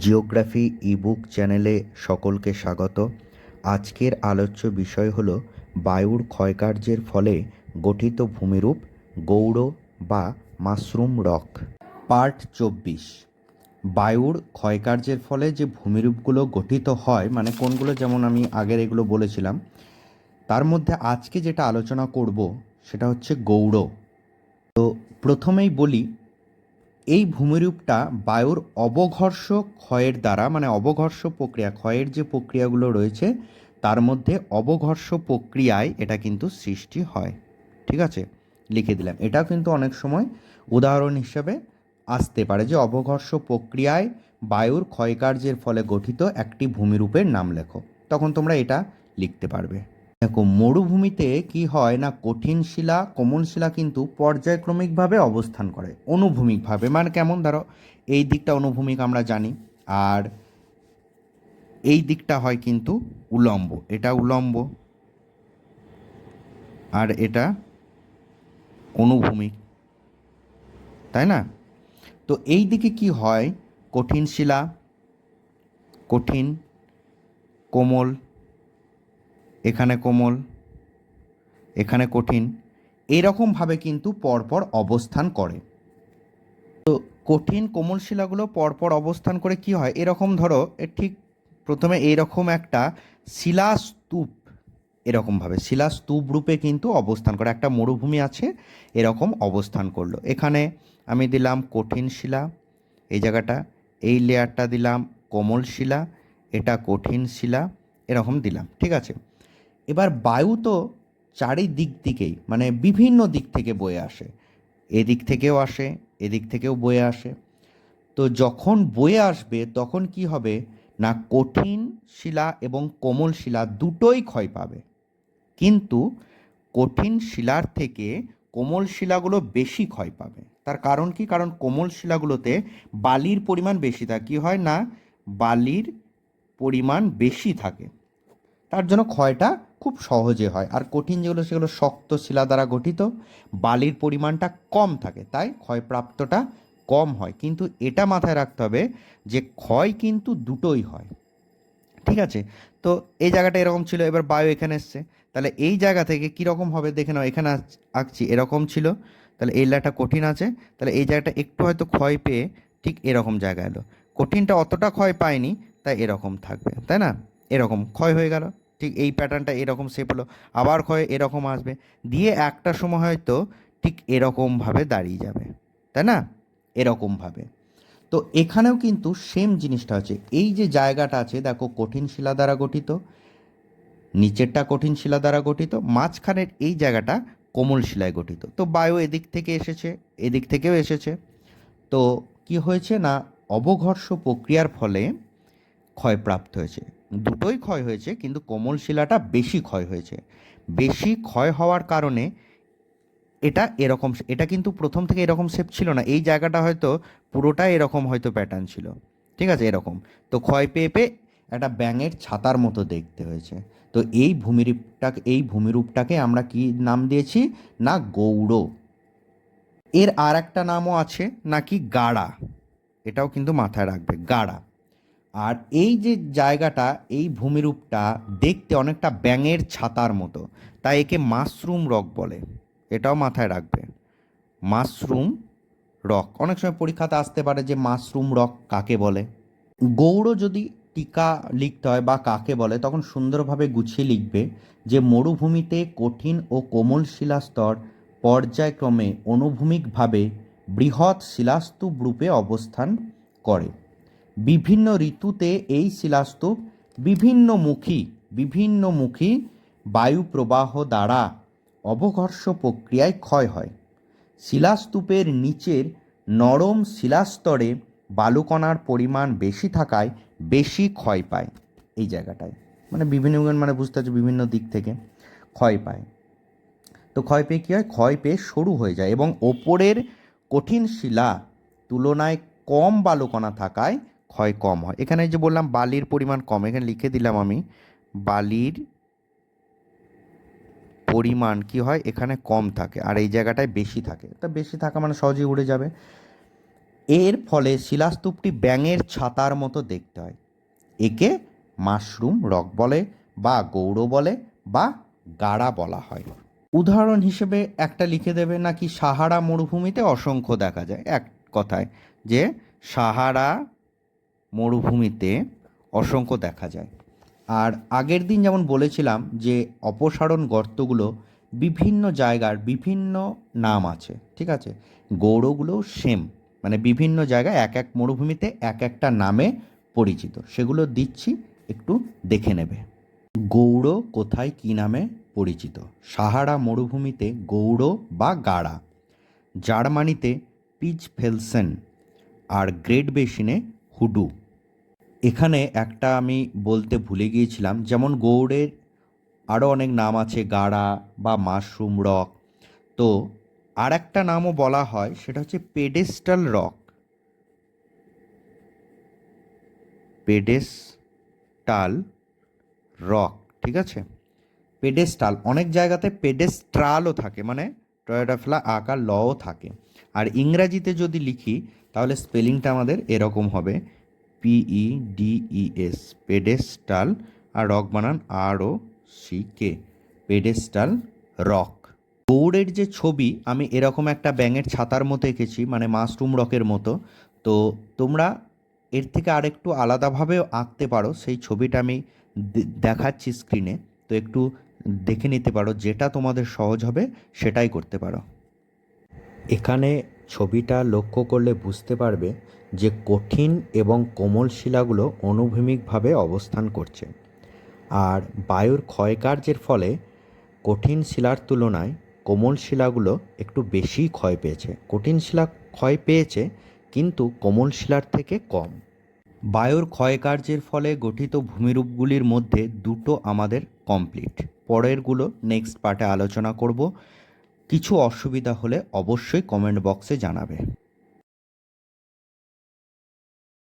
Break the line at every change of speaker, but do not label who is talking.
Geography ebook চ্যানেলে সকলকে স্বাগত। আজকের আলোচ্য বিষয় হল বায়ুর ক্ষয়কার্যের ফলে গঠিত ভূমিরূপ গৌড় বা মাশরুম রক। পার্ট চব্বিশ। বায়ুর ক্ষয়কার্যের ফলে যে ভূমিরূপগুলো গঠিত হয় মানে কোনগুলো যেমন আমি আগের এগুলো বলেছিলাম, তার মধ্যে আজকে যেটা আলোচনা করব সেটা হচ্ছে গৌড়। তো প্রথমেই বলি এই ভূমিরূপটা বায়ুর অবঘর্ষ ক্ষয়ের দ্বারা মানে অবঘর্ষ প্রক্রিয়া, ক্ষয়ের যে প্রক্রিয়াগুলো রয়েছে, তার মধ্যে অবঘর্ষ প্রক্রিয়ায় এটা কিন্তু সৃষ্টি হয়। ঠিক আছে? লিখে দিলাম। এটা কিন্তু অনেক সময় উদাহরণ হিসেবে আসতে পারে যে অবঘর্ষ প্রক্রিয়ায় বায়ুর ক্ষয়কার্যের ফলে গঠিত একটি ভূমিরূপের নাম লেখো। তখন তোমরা এটা লিখতে পারবে। দেখো, মরুভূমিতে কি হয় না, কঠিন শিলা কোমল শিলা কিন্তু পর্যায়ক্রমিকভাবে অবস্থান করে, অনুভূমিকভাবে। মানে কেমন ধরো, এই দিকটা অনুভূমিক আমরা জানি, আর এই দিকটা হয় কিন্তু উলম্ব, এটা উলম্ব, আর এটা অনুভূমিক, তাই না? তো এই দিকে কি হয়, কঠিন শিলা, কঠিন, কোমল এখানে কোমল, এখানে কঠিন, এরকমভাবে কিন্তু পরপর অবস্থান করে। তো কঠিন কোমল শিলাগুলো পরপর অবস্থান করে কি হয়? এরকম ধরো ঠিক প্রথমে এইরকম একটা শিলাস্তূপ এরকমভাবে, শিলাস্তূপ রূপে কিন্তু অবস্থান করে। একটা মরুভূমি আছে, এরকম অবস্থান করল। এখানে আমি দিলাম কঠিন শিলা, এই জায়গাটা, এই লেয়ারটা দিলাম কোমল শিলা, এটা কঠিন শিলা, এরকম দিলাম, ঠিক আছে? এবার বায়ু তো চারিদিক দিকেই মানে বিভিন্ন দিক থেকে বয়ে আসে। এদিক থেকেও আসে, এদিক থেকেও বয়ে আসে। তো যখন বয়ে আসবে, তখন কি হবে? না কঠিন শিলা এবং কোমল শিলা দুটোই ক্ষয় পাবে। কিন্তু কঠিন শিলার থেকে কোমল শিলাগুলো বেশি ক্ষয় পাবে। তার কারণ কি? কারণ কোমল শিলাগুলোতে বালির পরিমাণ বেশি থাকে। কী হয় না? বালির পরিমাণ বেশি থাকে। তার জন্য ক্ষয়টা খুব সহজে হয়। আর কঠিন যেগুলো, সেগুলো শক্ত শিলা দ্বারা গঠিত, বালির পরিমাণটা কম থাকে, তাই ক্ষয়প্রাপ্তটা কম হয়। কিন্তু এটা মাথায় রাখতে হবে যে ক্ষয় কিন্তু দুটোই হয়। ঠিক আছে? তো এই জায়গাটা এরকম ছিল, এবার বায়ু এখানে এসছে। তাহলে এই জায়গা থেকে কীরকম হবে? দেখে নাও, এখানে আঁক- আঁকছি, এরকম ছিল। তাহলে এই লেয়ারটা কঠিন আছে। তাহলে এই জায়গাটা একটু হয়তো ক্ষয় পেয়ে ঠিক এরকম জায়গা এলো। কঠিনটা অতটা ক্ষয় পায়নি, তাই এরকম থাকবে। তাই না? এরকম ক্ষয় হয়ে গেল। ঠিক এই প্যাটার্নটা এরকম শেপ হলো, আবার ক্ষয় এরকম আসবে। দিয়ে একটা সময় হয়তো ঠিক এরকমভাবে দাঁড়িয়ে যাবে, তাই না? এরকমভাবে। তো এখানেও কিন্তু সেম জিনিসটা আছে। এই যে জায়গাটা আছে, দেখো কঠিন শিলা দ্বারা গঠিত, নিচেরটা কঠিন শিলা দ্বারা গঠিত, মাঝখানের এই জায়গাটা কোমল শিলায় গঠিত। তো বায়ু এদিক থেকে এসেছে, এদিক থেকেও এসেছে। তো কি হয়েছে না, অবঘর্ষ প্রক্রিয়ার ফলে ক্ষয়প্রাপ্ত হয়েছে। দুটোই ক্ষয় হয়েছে, কিন্তু কোমল শিলাটা বেশি ক্ষয় হয়েছে। বেশি ক্ষয় হওয়ার কারণে এটা এরকম, এটা কিন্তু প্রথম থেকে এরকম শেপ ছিল না। এই জায়গাটা হয়তো পুরোটাই এরকম হয়তো প্যাটার্ন ছিল। ঠিক আছে? এরকম। তো ক্ষয় পেয়ে পেয়ে একটা ব্যাঙের ছাতার মতো দেখতে হয়েছে। তো এই ভূমিরূপটাকে এই ভূমিরূপটাকে আমরা কি নাম দিয়েছি? না, গৌড়। এর আর একটা নামও আছে, নাকি গাড়া। এটাও কিন্তু মাথায় রাখবে, গাড়া। আর এই যে জায়গাটা, এই ভূমিরূপটা দেখতে অনেকটা ব্যাঙের ছাতার মতো। তাই একে মাশরুম রক বলে। এটাও মাথায় রাখবে। Mushroom rock. অনেক সময় পরীক্ষাতে আসতে পারে যে মাশরুম রক কাকে বলে। গৌড় যদি টিকা লিখতে হয় বা কাকে বলে, তখন সুন্দরভাবে গুছিয়ে লিখবে যে মরুভূমিতে কঠিন ও কোমল শিলাস্তর পর্যায়ক্রমে অনুভূমিকভাবে বৃহৎ শিলাস্তূপ রূপে অবস্থান করে। বিভিন্ন ঋতুতে এই শিলাস্তূপ বিভিন্নমুখী বিভিন্নমুখী বায়ু প্রবাহ দ্বারা অবঘর্ষ প্রক্রিয়ায় ক্ষয় হয়। শিলাস্তূপের নিচের নরম শিলাস্তরে বালুকণার পরিমাণ বেশি থাকায় বেশি ক্ষয় পায় এই জায়গাটায়। মানে বিভিন্ন মানে বুঝতে পারছ, বিভিন্ন দিক থেকে ক্ষয় পায়। তো ক্ষয় পেয়ে কী হয়? ক্ষয় পেয়ে সরু হয়ে যায় এবং ওপরের কঠিন শিলা তুলনায় কম বালুকণা থাকায় ক্ষয় কম হয়। এখানে যে বললাম বালির পরিমাণ কম, এখানে লিখে দিলাম আমি, বালির পরিমাণ কি হয়? এখানে কম থাকে আর এই জায়গাটায় বেশি থাকে। তা বেশি থাকা মানে সহজেই উড়ে যাবে। এর ফলে শিলাস্তূপটি ব্যাঙের ছাতার মতো দেখতে হয়। একে মাশরুম রক বলে বা গৌড় বলে বা গাড়া বলা হয়। উদাহরণ হিসেবে একটা লিখে দেবে নাকি সাহারা মরুভূমিতে অসংখ্য দেখা যায়। এক কথায় যে সাহারা মরুভূমিতে অসংখ্য দেখা যায়। আর আগের দিন যেমন বলেছিলাম যে, অপসারণ গর্তগুলো বিভিন্ন জায়গার বিভিন্ন নাম আছে, ঠিক আছে? গৌড়গুলোও সেম মানে বিভিন্ন জায়গায় এক এক মরুভূমিতে এক একটা নামে পরিচিত। সেগুলো দিচ্ছি, একটু দেখে নেবে। গৌড় কোথায় কী নামে পরিচিত? সাহারা মরুভূমিতে গৌড় বা গাড়া। জার্মানিতে পিচ ফেলসেন আর গ্রেট বেসিনে হুডু। এখানে একটা আমি বলতে ভুলে গিয়েছিলাম, যেমন গৌড়ের আরও অনেক নাম আছে, গাড়া বা মাশরুম রক। তো আর একটা নামও বলা হয়, সেটা হচ্ছে পেডেস্টাল রক। পেডেস্টাল রক, ঠিক আছে? পেডেস্টাল, অনেক জায়গাতে পেডেস্ট্রালও থাকে মানে টয়োটা ফেলা আকার লও থাকে। আর ইংরাজিতে যদি লিখি, তাহলে স্পেলিংটা আমাদের এরকম হবে P E D E S pedestal আর রক বানান R O C K pedestal rock গৌড়ের যে ছবি, আমি এরকম একটা ব্যাঙের ছাতার মতো এঁকেছি মানে মাশরুম রকের মতো। তো তোমরা এর থেকে আরেকটু আলাদাভাবেও আঁকতে পারো, সেই ছবিটা আমি দেখাচ্ছি স্ক্রিনে তো একটু দেখে নিতে পারো, যেটা তোমাদের সহজ হবে, সেটাই করতে পারো। এখানে ছবিটা লক্ষ্য করলে বুঝতে পারবে যে কঠিন এবং কোমল শিলাগুলো অনুভূমিকভাবে অবস্থান করছে। আর বায়ুর ক্ষয়কার্যের ফলে কঠিন শিলার তুলনায় কোমল শিলাগুলো একটু বেশি ক্ষয় পেয়েছে। কঠিন শিলা ক্ষয় পেয়েছে, কিন্তু কোমল শিলার থেকে কম। বায়ুর ক্ষয়কার্যের ফলে গঠিত ভূমিরূপগুলির মধ্যে দুটো আমাদের কমপ্লিট। পরেরগুলো নেক্সট পার্টে আলোচনা করব। কিছু অসুবিধা হলে অবশ্যই কমেন্ট বক্সে জানাবে।